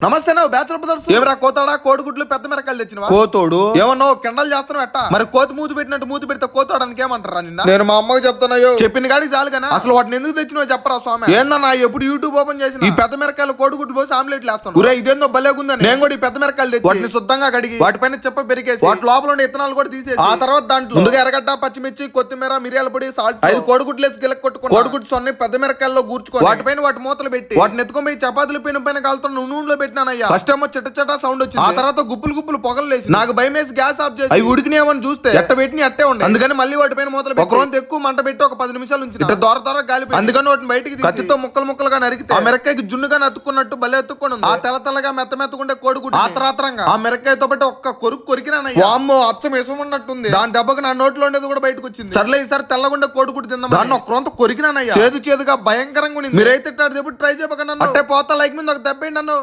నమస్తే నువ్వు bachelor brothers ఏమరా కోతాడా కోడిగుడ్లు పెద్ద మిరకాయలు తెచ్చినవా? కోతోడు. ఏమన్నావు కిండలు చేస్తున్నావు ఎట్టా? మరి కోతి మూతి పెట్టినట్టు మూతి పెడితే కోతాడానికి ఏమంటారా నిన్న? నేను మా అమ్మకి చెప్తానయ్యో చెప్పిన గాడికి చాలు కదా అసలు వాటిని ఎందుకు తెచ్చినావో చెప్పరా స్వామి? ఏందన్నా ఎప్పుడు యూట్యూబ్ ఓపెన్ చేసిన? ఈ పెద్ద మిరకాయలు కోడిగుడ్లు పోసి ఆమ్లెట్ వేస్తాను ఊరే ఇదేందో భలేగుందని నేను కూడా ఈ పెద్ద మిరకాయలు తెచ్చి వాటిని శుద్ధంగా కడిగి వాటిపైన చెప్ప పెరిగేసి వాటి లోపల ఉండే ఇత్తనాలు కూడా తీసేసి ఆ తర్వాత దాంట్లో ముందుగా ఎర్రగడ్డ పచ్చిమిర్చి కొత్తిమీర మిరియాల పొడి సాల్ట్ ఐదు కోడిగుడ్లు వేసి గిలక్ కొట్టుకుని కోడిగుడ్డు సొన్ని పెద్ద మిరకాయల్లో కూర్చుకొని వాటిపైన వాటి మూతలు పెట్టి. వాటిని ఎత్తుకొని పోయి చపాతీల పైన పైన కాలుతున్న నూనెలో పెట్టినానయ్యా. ఫస్ట్ ఏమో చిట్ట చిట్ట సౌండ్ వచ్చింది. ఆ తర్వాత గుప్పులు గుప్పులు పొగలు లేచి నాకు భయం వేసి గ్యాస్ ఆఫ్ చేసి అవి ఉడికినాయమని చూస్తే ఎట్ట పెట్టిన అట్టే ఉండే. అందుకని మళ్ళీ వాటిపైన మూతలు పెట్టి ఒక రోజు ఎక్కువ మంట పెట్టి ఒక పది నిమిషాలు ఉంచి ఇట్ట దొర దొర గాలి అందుకని వాటిని బయటికి కత్తితో ముక్కలు ముక్కలుగా నరికితే ఆ మిరకాయకి జున్నుగా నత్తుకున్నట్టు భలే ఉంది. ఆ తెల్ల తెల్లగా మెత్త మెత్తకుండే కోడిగుడ్డు ఆత్రాత్రంగా ఆ మిరకాయతో పాటు ఒక్క కొరుకు కొరికినానయ్యా. అమ్మో అచ్చం ఉన్నట్టుంది దాని దెబ్బకి నా నోట్లో ఉండేది కూడా బయటకు వచ్చింది. సర్లే ఈసారి తెల్లగుండే కోడిగుడ్డు తిందాం దాన్ని ఒక రొంత కొరికినానయ్యా. చేదు చేదుగా భయంకరంగా ఉంది మీరైతే ట్రై చేయబోకండి అట్టే పోతా లైక్ మీద ఒక దెబ్బ నన్ను